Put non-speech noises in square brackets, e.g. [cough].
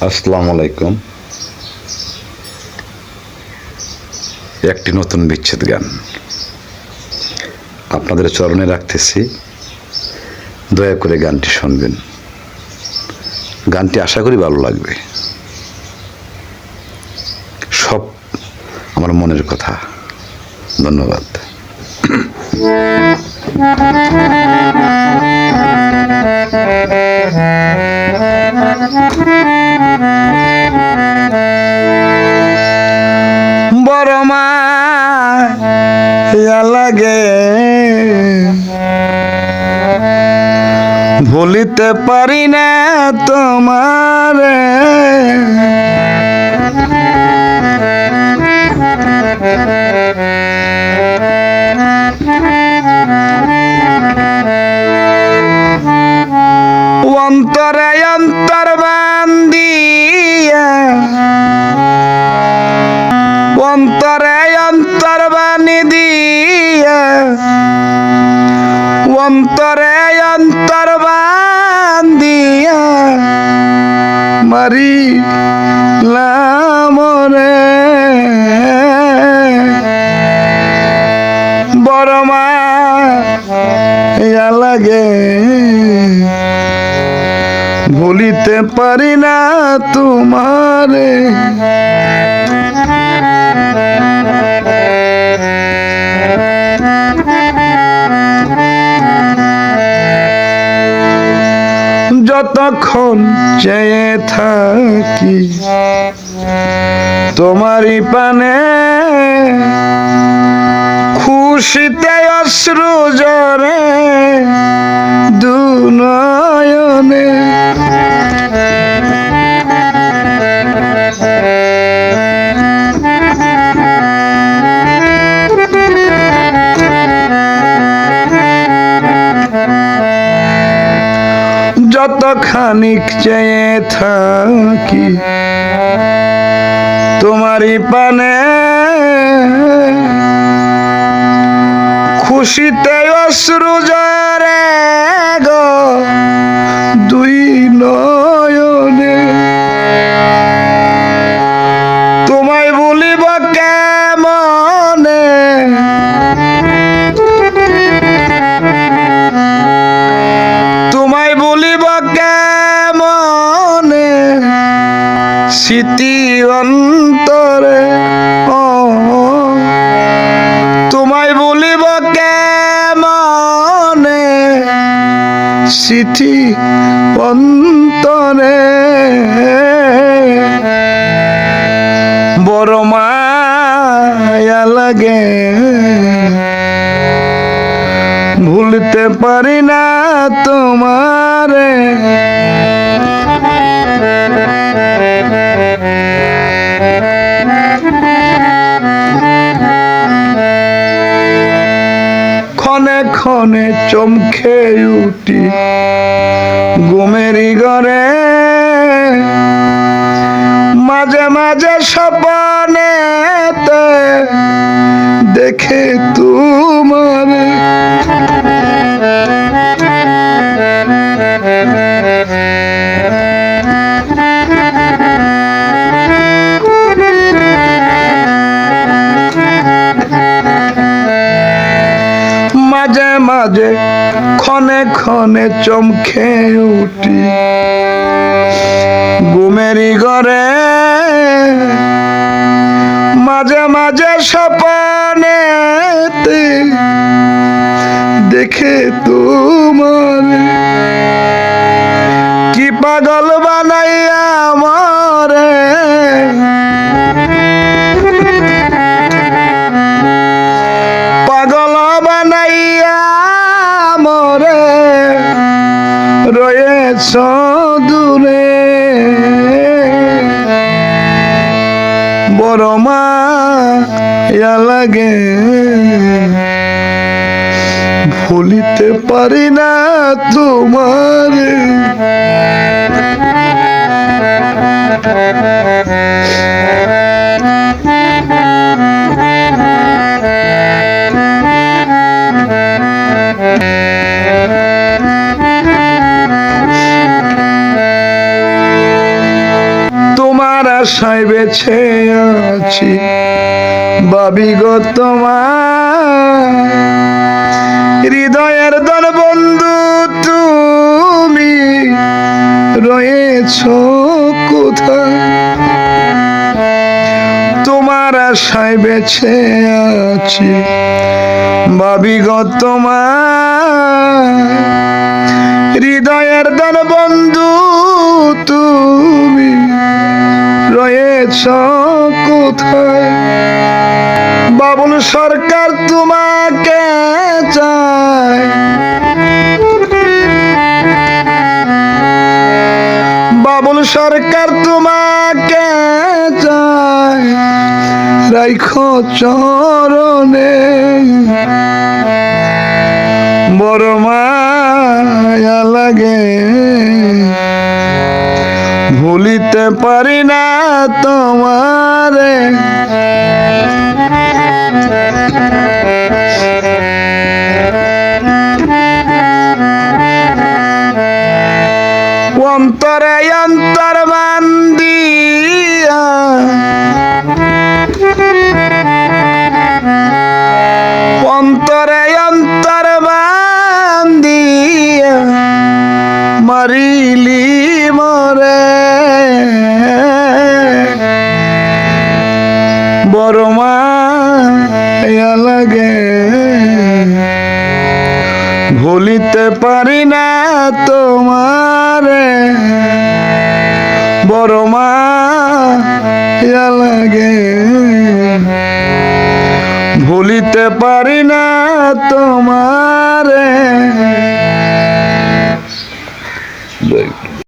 আসসালামু আলাইকুম। একটি নতুন বিচ্ছেদ গান। আপনাদের চরণে রাখতেছি। দয়া করে গানটি শুনবেন। গানটি আশা করি ভালো লাগবে। সব আমার মনের কথা। ধন্যবাদ। [laughs] ভুলিতে পারি না তোমার। অন্তরে অন্তর বান্দিয়া অন্তরে অন্তর বানি দিয়া। অন্তরে বড় মা লাগে। ভুলিতে পারি না তোমারে। যতক্ষণ চেয়ে থাকি তোমারই পানে খুশিতে অশ্রু জরে দুনয়নে। যত খানিক চেয়ে থাকি তোমারই পানে খুশিতে অশ্রু জরে গো। দুই নয়নে স্মৃতি অন্তরে বড় মায়া লাগে। ভুলতে পারি না তোমারে। ক্ষণে চমকে উঠি ঘুমেরি ঘরে। মাঝে মাঝে সপনেতে দেখে তোমারে ক্ষণে চমকে উঠি। গুমেরি ঘরে মাঝে মাঝে সপনে দেখে তোমার। কি পাগল বানাইয়া দূরে বড় মা লাগে। ভুলিতে পারি না তোমার। আশায় বেছে আছি। ভাবি গো তোমার হৃদয়ের দল বন্ধু তুমি, রয়েছ কোথায়? তোমার আশায় বেছে আছি। ভাবি গো তোমার হৃদয়ের দল বন্ধু রয়েছ কোথায় বাবুল সরকার তোমাকে চায়। বাবুল সরকার তোমাকে চায়। রাইখো চরণে। বড় মায়া লাগে। ভুলিতে পারি না তোমারে। বড় মায়া লাগে। ভুলিতে পারি না তোমারে। বড় মায়া লাগে। ভুলিতে পারি না তোমারে।